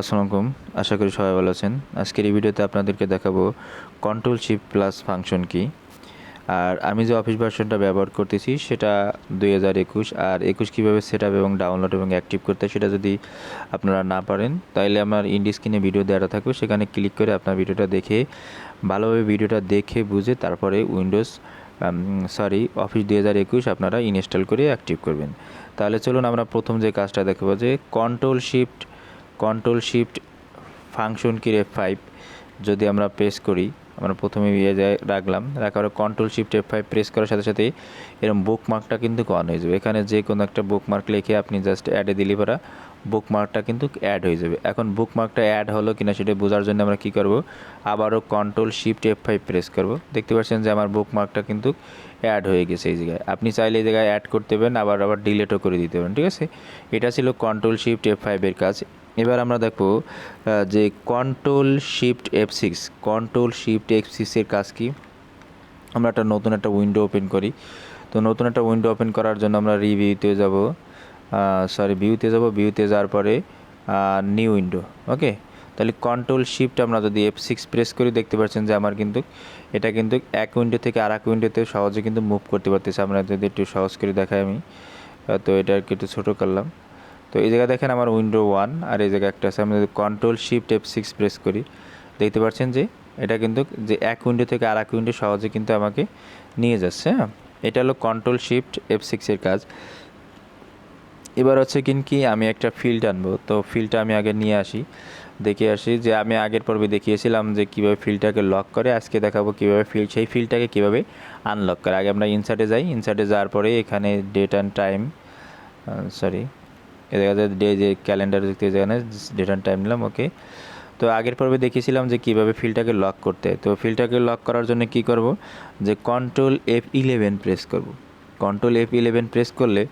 আসসালামু আলাইকুম আশা করি সবাই ভালো আছেন। আজকের এই ভিডিওতে আপনাদেরকে দেখাবো কন্ট্রোল শিফট প্লাস ফাংশন কি। আর আমি যে অফিস ভার্সনটা ব্যবহার করতেছি, সেটা দুই হাজার একুশ। আর একুশ কীভাবে সেট আপ এবং ডাউনলোড এবং অ্যাক্টিভ করতে সেটা যদি আপনারা না পারেন তাহলে আমার ইন্ডি স্ক্রিনে ভিডিও দেওয়া থাকবে। সেখানে ক্লিক করে আপনার ভিডিওটা দেখে, ভালোভাবে ভিডিওটা দেখে বুঝে তারপরে উইন্ডোজ সরি অফিস দুই হাজার একুশ আপনারা ইনস্টল করে অ্যাক্টিভ করবেন। তাহলে চলুন আমরা প্রথম যে কাজটা দেখব, যে control shift control shift function key F five যদি আমরা প্রেস করি, আমরা প্রথমে ইয়ে যায়, রাখলাম, রাখার control shift F five press করার সাথে সাথে এরকম বুক মার্কটা কিন্তু অন হয়ে যাবে। এখানে যে কোনো একটা বুক মার্ক লিখে আপনি জাস্ট অ্যাডে দিলে পরা বুক মার্কটা কিন্তু অ্যাড হয়ে যাবে। এখন বুক মার্কটা অ্যাড হলো কিনা সেটা বোঝার জন্য আমরা কী করব? আবারও control shift F five press করব। দেখতে পাচ্ছেন যে আমার বুক মার্কটা কিন্তু অ্যাড হয়ে গেছে এই জায়গায়। আপনি চাইলে এই জায়গায় অ্যাড করতে পারেন, আবার আবার ডিলেটও করে দিতে পারেন, ঠিক আছে? এটা ছিল কন্ট্রোল শিফট এফ ফাইভের কাজ। এবার আমরা দেখব যে control shift F six control shift F সিক্সের কাজ কি? আমরা একটা নতুন একটা উইন্ডো ওপেন করি। তো নতুন একটা উইন্ডো ওপেন করার জন্য আমরা রিভিউতে যাব সরি ভিউতে যাব ভিউতে যাওয়ার পরে নিউ উইন্ডো ওকে তাহলে কন্ট্রোল শিফট আমরা যদি এফ সিক্স প্রেস করি, দেখতে পাচ্ছেন যে আমার কিন্তু, এটা কিন্তু এক উইন্ডো থেকে আর এক উইন্ডোতে সহজে কিন্তু মুভ করতে পারতেছে। আমরা যদি একটু সহজ করে দেখাই আমি তো এটা একটু ছোটো করলাম। তো এই জায়গায় দেখেন আমার উইন্ডো ওয়ান, আর এই জায়গায় একটা আছে। আমি যদি control shift F six press করি, দেখতে পাচ্ছেন যে এটা কিন্তু যে এক উইন্ডো থেকে আর এক উইন্ডো সহজে কিন্তু আমাকে নিয়ে যাচ্ছে হ্যাঁ? এটা হলো কন্ট্রোল শিফট এফ সিক্সের কাজ। এবার হচ্ছে কিন কি আমি একটা ফিল্ড আনব। তো ফিল্ডটা আমি আগে নিয়ে আসি, দেখে আসি যে আমি আগের পর্বে দেখিয়েছিলাম যে কীভাবে ফিল্ডটাকে লক করে, আজকে দেখাবো কীভাবে ফিল্ড সেই ফিল্ডটাকে কীভাবে আনলক করে। আগে আমরা ইনসার্টে যাই ইনসার্টে যাওয়ার পরে এখানে ডেট অ্যান্ড টাইম সরি এ দেখা যায় ডে যে ক্যালেন্ডার দেখতে যেখানে ডেট অ্যান্ড টাইম নিলাম ওকে তো আগের পর্বে দেখিয়েছিলাম যে কীভাবে ফিল্ডটাকে লক করতে তো ফিল্ডটাকে লক করার জন্য কি করব? যে কন্ট্রোল এফ ইলেভেন প্রেস করব। কন্ট্রোল এফ ইলেভেন প্রেস করলে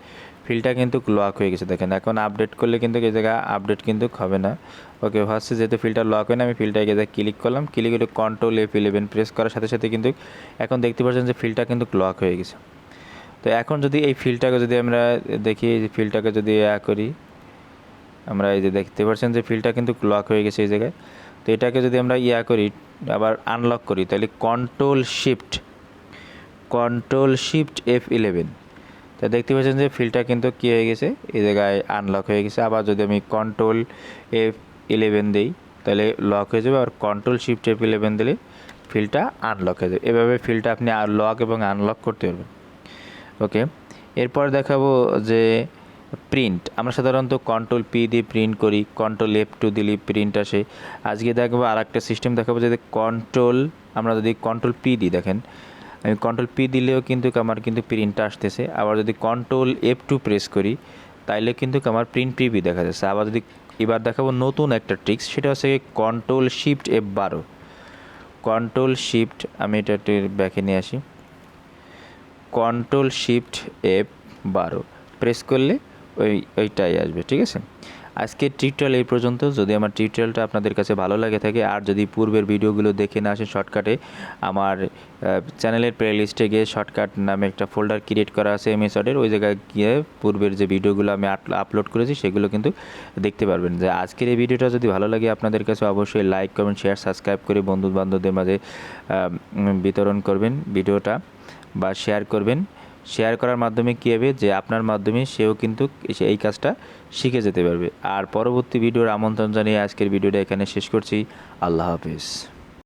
ফিল্ডটা কিন্তু লক হয়ে গেছে, দেখেন। এখন আপডেট করলে কিন্তু এই জায়গায় আপডেট কিন্তু হবে না। ওকে ফার্স্টে যেহেতু ফিল্ডটা লক হয় না আমি ফিল্ডটাকে যা ক্লিক করলাম ক্লিক করে কন্ট্রোল এফ ইলেভেন প্রেস করার সাথে সাথে কিন্তু এখন দেখতে পাচ্ছেন যে ফিল্ডটা কিন্তু লক হয়ে গেছে। তো এখন যদি এই ফিল্ডটাকে যদি আমরা দেখি, এই যে ফিল্ডটাকে যদি ইয়া করি, আমরা এই যে দেখতে পাচ্ছেন যে ফিল্ডটা কিন্তু লক হয়ে গেছে এই জায়গায়। তো এটাকে যদি আমরা ইয়া করি, আবার আনলক করি, তাহলে control shift control shift F eleven তা দেখতে পাচ্ছেন যে ফিল্ডটা কিন্তু কী হয়ে গেছে? এই জায়গায় আনলক হয়ে গেছে। আবার যদি আমি কন্ট্রোল এফ ইলেভেন দিই, তাহলে লক হয়ে যাবে, আর কন্ট্রোল শিফট এফ ইলেভেন দিলে ফিল্ডটা আনলক হয়ে যাবে। এভাবে ফিল্ডটা আপনি লক এবং আনলক করতে পারবেন। ওকে? এরপর দেখাবো যে প্রিন্ট আমরা সাধারণত কন্ট্রোল পি দিয়ে প্রিন্ট করি কন্ট্রোল এফ টু দিলে প্রিন্ট আসে। আজকে দেখব আর একটা সিস্টেম দেখাবো যে কন্ট্রোল আমরা যদি কন্ট্রোল পি দিই, দেখেন। আমি কন্ট্রোল পি দিলেও কিন্তু আমার কিন্তু প্রিন্টটা আসতেছে। আবার যদি কন্ট্রোল এফ টু প্রেস করি, তাইলে কিন্তু আমার প্রিন্ট প্রিভি দেখা যাচ্ছে। আবার যদি এবার দেখাবো নতুন একটা ট্রিক্স সেটা হচ্ছে কন্ট্রোল শিফট এফ বারো। কন্ট্রোল শিফট আমি এটা একটু ব্যাকে নিয়ে আসি। কন্ট্রোল শিফট এফ বারো। প্রেস করলে ওই, ওইটাই আসবে, ঠিক আছে? আজকের টিউটোরিয়াল এই পর্যন্ত। যদি আমার টিউটোরিয়ালটা আপনাদের কাছে ভালো লাগে থাকে, আর যদি পূর্বের ভিডিওগুলো দেখে না আসেন শর্টকাটে আমার চ্যানেলের প্লে লিস্টে গিয়ে শর্টকাট নামে একটা ফোল্ডার ক্রিয়েট করা আছে এমএসডের ওই জায়গায় গিয়ে পূর্বের যে ভিডিওগুলো আমি আপলোড করেছি, সেগুলো কিন্তু দেখতে পারবেন। যে আজকের এই ভিডিওটা যদি ভালো লাগে আপনাদের কাছে, অবশ্যই লাইক কমেন্ট শেয়ার সাবস্ক্রাইব করে বন্ধু বান্ধবদের মাঝে বিতরণ করবেন ভিডিওটা। বা শেয়ার করবেন। শেয়ার করার মাধ্যমে কী হবে? যে আপনার মাধ্যমে সেও কিন্তু এই কাজটা শিখে যেতে পারবে। আর পরবর্তী ভিডিওর আমন্ত্রণ জানিয়ে আজকের ভিডিওটা এখানে শেষ করছি। আল্লাহ হাফিজ।